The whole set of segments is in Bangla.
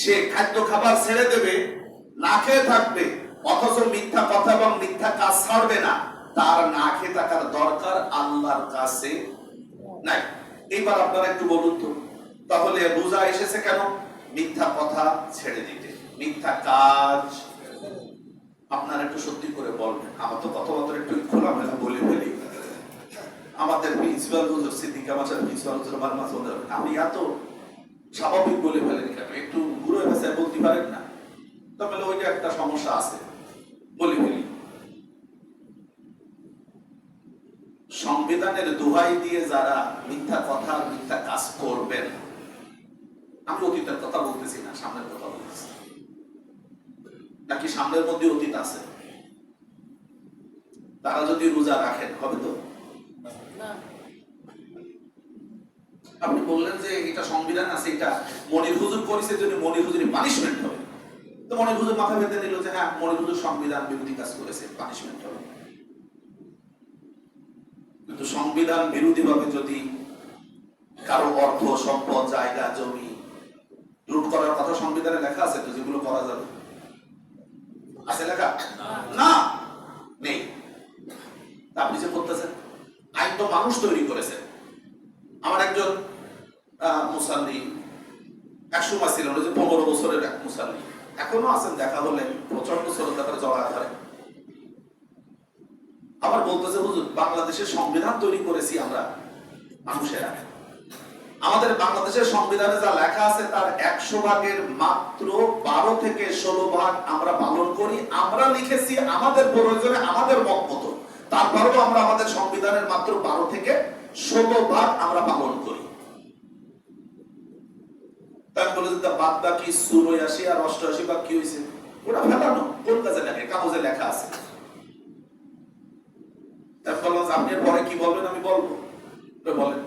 সে খাদ্য খাবার ছেড়ে দেবে, না খেয়ে থাকবে, অথচ মিথ্যা কথা এবং মিথ্যা কাজ ছাড়বে না। তার না খেয়ে থাকার দরকার আল্লাহর কাছে নাই। এইবার আপনারা একটু বলুন তো, তাহলে রোজা এসেছে কেন? মিথ্যা কথা ছেড়ে দিতে, মিথ্যা কাজ আপনারা একটু সত্যি করে বলবেন। আমার তো কথাবার্তা একটু খোলামেলা বলে ফেলি। আমাদের প্রিন্সিপাল হুজুর সিদ্দিকা মাসার প্রিন্সিপাল হুজুর আমার মাঝে আপনি এত স্বাভাবিক বলে ফেলেন কেন? একটু ঘুরে ভাষায় বলতে পারেন না? তাহলে ওইটা একটা সমস্যা আছে। বলে ফেলি সংবিধানের দোহাই দিয়ে যারা মিথ্যা কথা, মিথ্যা কাজ করবেন, আমি অতীতের কথা বলতেছি না, সামনের কথা বলতেছি। নাকি সামনের মধ্যে অতীত আছে? তারা যদি রোজা রাখেন, হবে তো? আপনি বললেন যে এটা সংবিধান আছে, এটা মনির হুজুর করেছে জন্য মনির হুজুরের পানিশমেন্ট হবে। তো মনির হুজুর মাথা বেঁধে নিল যে হ্যাঁ মনির হুজুর সংবিধান বিরোধী কাজ করেছে পানিশমেন্ট হবে। কিন্তু সংবিধান বিরোধী ভাবে যদি কারও অর্থ, সম্পদ, জায়গা, জমি লুট করার কথা সংবিধানে লেখা আছে, তো যেগুলো করা যাবে? আছে লেখা? না। নেই। আপনি যে করতেছেন? আইন তো মানুষ তৈরি করেছে। আমার একজন মুসাল্লি। এক সময় ছিল যে পনেরো বছরের এক মুসাল্লি। এখনও আছেন, দেখা হলে প্রচণ্ড শ্রদ্ধা করে জড়া ধরে। আবার বলতেছে, হুজুর, বাংলাদেশের সংবিধান তৈরি করেছি আমরা মানুষেরা। আমাদের বাংলাদেশের সংবিধানে যা লেখা আছে, তার একশো ভাগের মাত্র বারো থেকে ষোলো ভাগ আমরা পালন করি। আমরা লিখেছি আমাদের প্রয়োজনে আমাদের মত মতো। তারপরেও আমরা আমাদের সংবিধানের মাত্র বারো থেকে ষোলো ভাগ আমরা পালন করি। তাই বলে যে বাদ বাকি চুরাশি আর অষ্টআশি ভাগ কি হয়েছে কোন কাজে লেখে? কাগজে লেখা আছে। বললাম আপনি পরে কি বলবেন আমি বলব। বলেন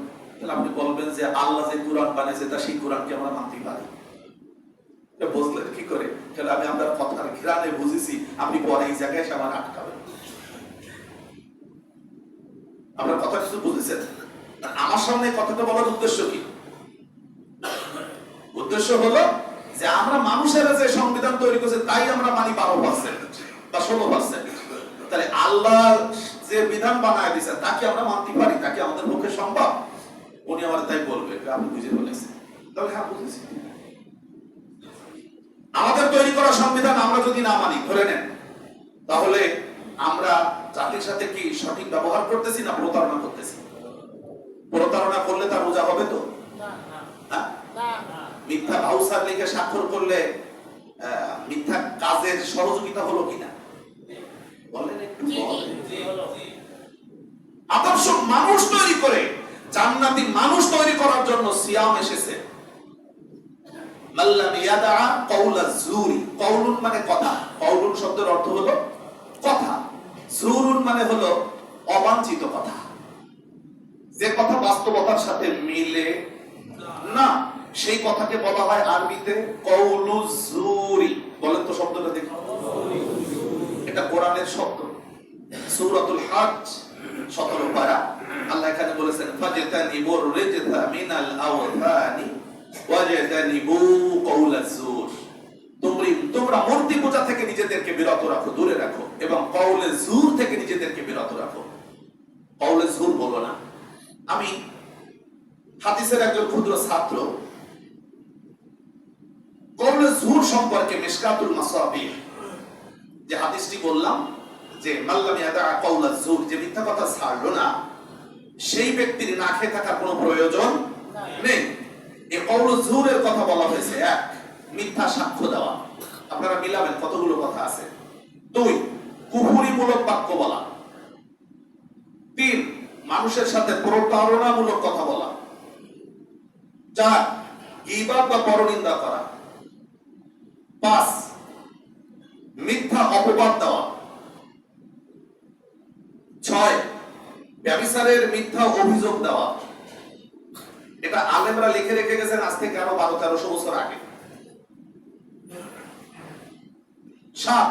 আপনি বলবেন যে, আল্লাহ যে কোরআন বানিয়েছে, তা সেই কোরআনকে আমরা মানতে পারি। বুঝলেন কি করে? তাহলে আমি আপনার কথার ঘিরানে বুঝেছি, আপনি পরে এই জায়গায় এসে আমার আটকাবেন। আপনার কথা কিছু বুঝেছেন? আমার সামনে কথাটা বলার উদ্দেশ্য কি? উদ্দেশ্য হলো যে আমরা মানুষেরা যে সংবিধান তৈরি করেছে তাই আমরা মানি বারো পার্সেন্ট বা ষোলো পার্সেন্ট তাহলে আল্লাহ যে বিধান বানায় দিয়েছে তাকে আমরা মানতে পারি তাকে আমাদের পক্ষে সম্ভব। উনি আমার তাই বলবে আপনি বুঝে বলেছেন। তাহলে হ্যাঁ বুঝেছি। আমাদের তৈরি করা সংবিধান আমরা যদি না মানি ধরে নেন তাহলে আমরা জাতির সাথে কি সঠিক ব্যবহার করতেছি না প্রতারণা করতেছি? প্রতারণা করলে তার রোজা হবে তো? হ্যাঁ? মিথ্যা ভাউসার লিখে স্বাক্ষর করলে মিথ্যা কাজের সহযোগিতা হলো কিনা? বলেন একটু আদর্শ মানুষ তৈরি করে জান্নাতি মানুষ তৈরি করার জন্য সিয়াম এসেছে। মানে কথা। কওলুন শব্দের অর্থ হলো কথা। মানে হলো অবাঞ্ছিত কথা। যে কথা বাস্তবতার সাথে মিলে না। সেই কথাকে বলা হয় আরবিতে কওলু জুরি বলেন তো শব্দটা দেখুন এটা কোরআনের শব্দ। সূরাতুল হজ 17 পারা। আল্লাহ এখানে বলেছেন, ফাজতানিবুর রিজতা মিনাল আওথানি ওয়াজতানিবু কওলাজ জুর। তোমরা তোমরা মূর্তি পূজা থেকে নিজেদেরকে বিরত রাখো, দূরে রাখো, এবং কওলে জুর থেকে নিজেদেরকে বিরত রাখো। কওলে জুর বলো না। আমি হাদিসের একজন ক্ষুদ্র ছাত্র কওলে জুর সম্পর্কে মিশকাতুল মাসাবিহ। যে হাদিসটি বললাম যে মাল্লাম ইয়াদা কওলা জুর যে মিথ্যা কথা ছাড়লো না, সেই ব্যক্তির না খেয়ে থাকার কোনো প্রয়োজন নেই। এই কওল জুরের কথা বলা হয়েছে, এক, মিথ্যা সাক্ষ্য দেওয়া। আপনারা মিলাবেন কতগুলো কথা আছে। দুই, কুফুরিমূলক বাক্য বলা। তিন, মানুষের সাথে প্রতারণামূলক কথা বলা। চার গীবাত বা পরনিন্দা করা। পাঁচ মিথ্যা অপবাদ দেওয়া। ছয়, ব্যবিচারের মিথ্যা অভিযোগ দেওয়া। এটা আলেমরা লিখে রেখে গেছেন আজ থেকে আরও বারো তেরোশো বছর আগে। সাত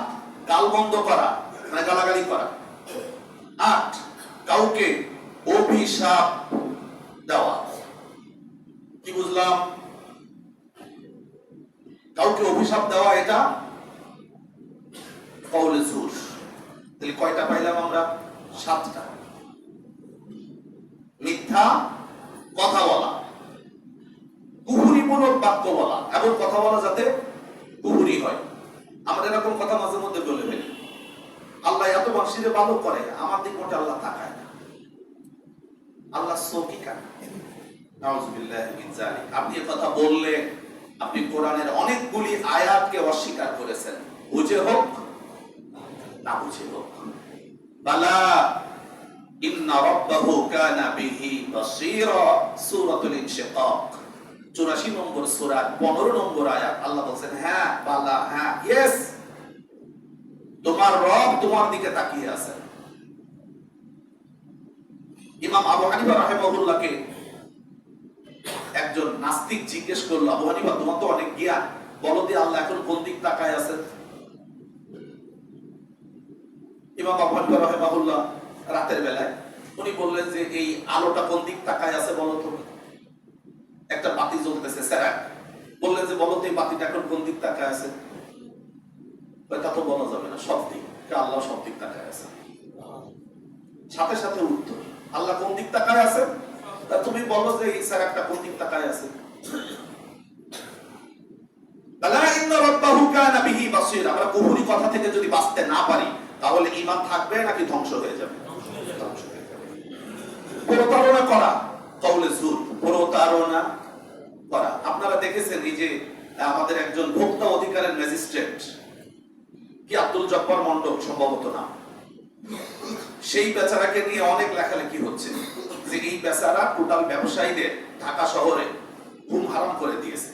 গালবন্ধ করা মানে গালাগালি করা। আট, কাউকে অভিশাপ দেওয়া। কি বুঝলেন জুজলাম কাউকে অভিশাপ দেওয়া এটা কৌলে জুর। তাহলে কয়টা পাইলাম আমরা? সাতটা। মিথ্যা কথা বলা। কুহুরিমূলক বাক্য বলা। এমন কথা বলা যাতে কুহুরি হয়। আমরা এরকম কথা মাঝে মধ্যে বলে ফেলি। আল্লাহ এত মানুষের ভালো করে, আমার দিক মোটে আল্লাহ তাকায় না। আল্লাহ সকি কান। আপনি কথা বললে আপনি কোরআনের অনেকগুলি আয়াতকে অস্বীকার করেছেন। বুঝে হোক, না বুঝে হোক। বালা, ইন্না রাব্বাহু কানা বিহি বাসীরা, সূরাতুল ইনশিকাক। 84 নম্বর সূরা 15 নম্বর আয়াত, আল্লাহ বলেন হ্যাঁ বালা হ্যাঁ ইয়েস তোমার রব তোমার দিকে তাকিয়ে আছেন। ইমাম আবু হানিফা রাহিমাহুল্লাহকে একজন নাস্তিক জিজ্ঞেস করল, আবু হানিফা, তোমার তো অনেক জ্ঞান। বলো দিয়ে আল্লাহ এখন কোন দিক তাকায় আছেন ইমাম আবু হানিফা রাহিমাহুল্লাহ রাতের বেলায় উনি বললেন যে, এই আলোটা কোন দিক তাকায় আছে বলো তো? একটা বাতি জ্বলতেছে, স্যার। বললেন যে, বলো তো, এই বাতিটা এখন কোন দিক তাকায় আছে? তা তো বলা যাবে না, সব দিক আল্লাহ সব দিক তাকায় আছে। সাথে সাথে উত্তর, আল্লাহ কোন দিক তাকায় আছে? তা তুমি বলো যে স্যার একটা দিক তাকায় আছে। আমরা কথা থেকে যদি বাঁচতে না পারি, তাহলে ঈমান থাকবে নাকি ধ্বংস হয়ে যাবে? প্রতারণা করা প্রতারণা করা। আপনারা দেখেছেন এই যে, আমাদের একজন ভোক্তা অধিকারের ম্যাজিস্ট্রেট, কি আব্দুল জব্বার মন্ডল সম্ভবত না। সেই বেচারাকে নিয়ে অনেক লেখালেখি হচ্ছে। যে এই বেচারা টোটাল ব্যবসায়ীদের ঢাকা শহরে ঘুম হারাম করে দিয়েছে।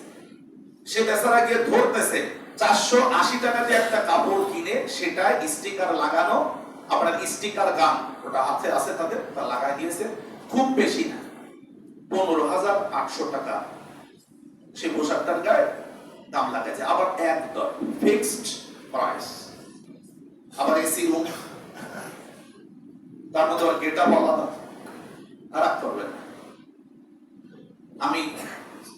সে বেচারা গিয়ে ধরতেছে চারশো আশি টাকা দিয়ে একটা কাপড় কিনে সেটা স্টিকার লাগানো, আপনার স্টিকার গান ওটা হাতে আছে তাদের তা লাগাই দিয়েছে, খুব বেশি না, পনেরো হাজার আটশো টাকা। সে পোশাকটার গায়ে দাম লাগাচ্ছে আবার একদম ফিক্সড প্রাইস আবার এসি রুম তার মধ্যে আবার গেট আপ আলাদা। রাগ করবেন। আমি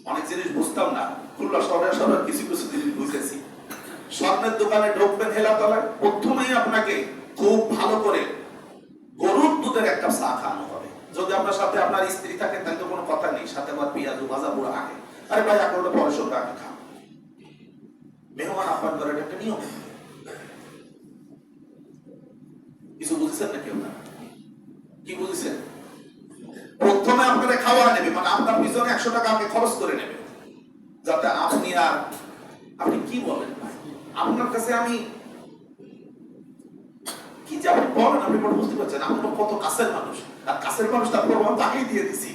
অনেক জিনিস বুঝতাম না। খুলনা শহরে শহরে কিছু কিছু জিনিস বুঝেছি। স্বর্ণের দোকানে ঢুকবেন হেলাতলায়, প্রথমেই আপনাকে খুব ভালো করে গরুর দুধের একটা চা খাওয়ানো হবে। যদি আপনার সাথে আপনার স্ত্রী থাকে, তাহলে তো কোনো কথা নেই। সাথে আবার পেঁয়াজু ভাজা পুরো আগে। আরে ভাই আপনার সঙ্গে আগে খান মেহমান আহ্বান করার একটা নিয়ম। কিছু বুঝেছেন না কেউ না মানে আপনার পিছনে একশো টাকা আপনি খরচ করে নেবে। যাতে আপনি আর আপনি কি বলেন? আপনার কাছে আমি কি যে আপনি বলেন, আপনি পরে বুঝতে পারছেন আপনি কত কাছের মানুষ। আর কাছের মানুষ তারপর আমি তাকেই দিয়ে দিছি।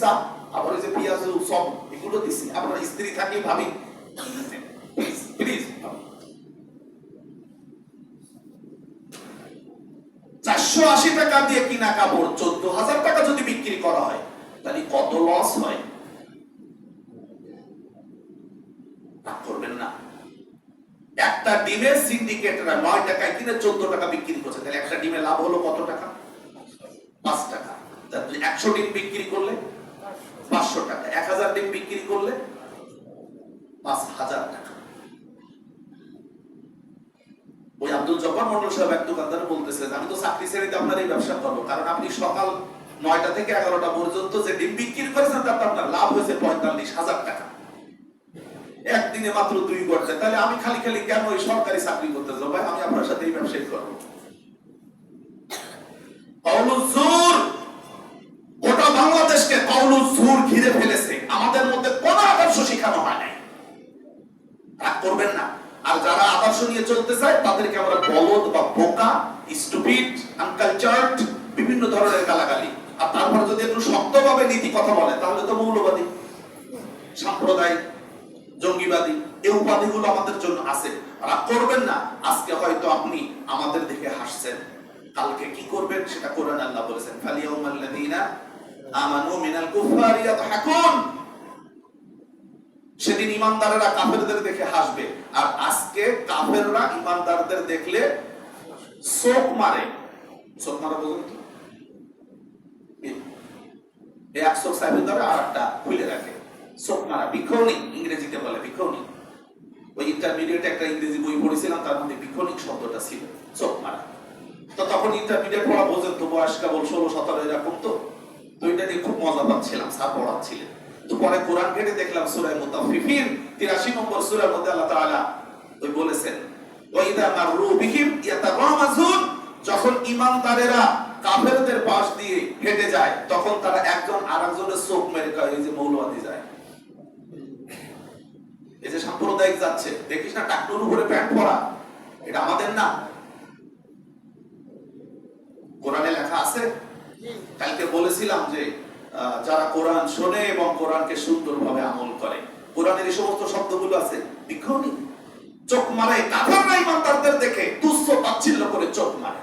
চাপ আবার ওই যে পেঁয়াজ, সব এগুলো দিছি। আপনার স্ত্রী থাকি, ভাবি চারশো আশি টাকা দিয়ে কিনা কাপড়, চোদ্দ হাজার টাকা যদি বিক্রি করা হয়, তাহলে কত লস হয়? করবেন না। একটা ডিমে সিন্ডিকেটরা নয় টাকায় কিনে চোদ্দ টাকা বিক্রি করছে, তাহলে একটা ডিমে লাভ হলো কত টাকা? পাঁচ টাকা। তাহলে একশো ডিম বিক্রি করলে পাঁচশো টাকা, এক হাজার ডিম বিক্রি করলে পাঁচ হাজার টাকা। ওই আব্দুল জব্বার মন্ডল সাহেব এক দোকানদার বলতেছে আমি তো চাকরি ছেড়ে দিয়ে আপনার এই ব্যবসা করব। কারণ আপনি সকাল নয়টা থেকে এগারোটা পর্যন্ত যে ডিম বিক্রি করেছেন, তাতে আপনার লাভ হয়েছে পঁয়তাল্লিশ হাজার টাকা। একদিনে মাত্র দুই করছে তাহলে আমি খালি খালি কেন ওই সরকারি চাকরি করতে যাব? ভাই, আমি আপনার সাথে এই ব্যবসায় করব। গোটা বাংলাদেশকে কওলুজ জুর ঘিরে ফেলেছে আমাদের মধ্যে কোনো আদর্শ শেখানো হয় নাই রাগ করবেন না আর যারা আদর্শ নিয়ে চলতে চায় তাদেরকে আমরা বলদ বা বোকা স্টুপিড আনকালচার্ড বিভিন্ন ধরনের গালাগালি আর তারপরে যদি একটু শক্তভাবে নীতি কথা বলে, তাহলে তো মৌলবাদী, সাম্প্রদায়িক, জঙ্গিবাদী, এই উপাধিগুলো আমাদের জন্য আছে। রাগ করবেন না, আজকে হয়তো আপনি আমাদের দেখে হাসছেন। কালকে কি করবেন সেটা কোরআন আল্লাহ বলেছেন, ফালিয়াউমাল্লাযীনা আমানু মিনাল কুফারি ইয়াদহাকুন। সেদিন ইমানদারেরা কাফেরদের দেখে হাসবে, আর আজকে কাফেররা ইমানদারদের দেখলে চোখ মারে। চোখ মারা বলুন? এই এক চোখ খুলে রাখে। চোখ মারা ইংরেজিতে বলে বিক্ষণিক ওই ইন্টারমিডিয়েট একটা ইংরেজি বই পড়েছিলাম, তার মধ্যে বিক্ষণিক শব্দটা ছিল, চোখ তো তখন ইন্টারমিডিয়েট পড়া বোঝেন, তো বয়স ষোলো, সতেরো, এরকম তো। তো এটা নিয়ে খুব মজা পাচ্ছিলাম, স্যার পড়াচ্ছিলেন। তো পরে কোরআন ঘেটে দেখলাম সুরায় মুতাফিফিন তিরাশি নম্বর সুরার মধ্যে আল্লাহ তাআলা ওই বলেছেন ওয়াইদা মাররু বিহিম ইয়াতাগামাজুন যখন ইমানদারেরা কাফেরদের পাশ দিয়ে হেঁটে যায়, তখন তারা একজন আরেকজনের চোখ মেরে এই যে মৌলবাদী যায়। এই যে সাম্প্রদায়িক যাচ্ছে, দেখিস না টাকনুর উপরে প্যান্ট পরা, এটা আমাদের না? কোরআনে লেখা আছে? কালকে বলেছিলাম যে যারা কোরআন শোনে এবং কোরআনকে সুন্দরভাবে আমল করে, কোরআনের এই সমস্ত শব্দগুলো আছে বিক্ষণী চোখ মারে কাফেররা ইমানদারদের দেখে, তুচ্ছ তাচ্ছিল্য করে চোখ মারে।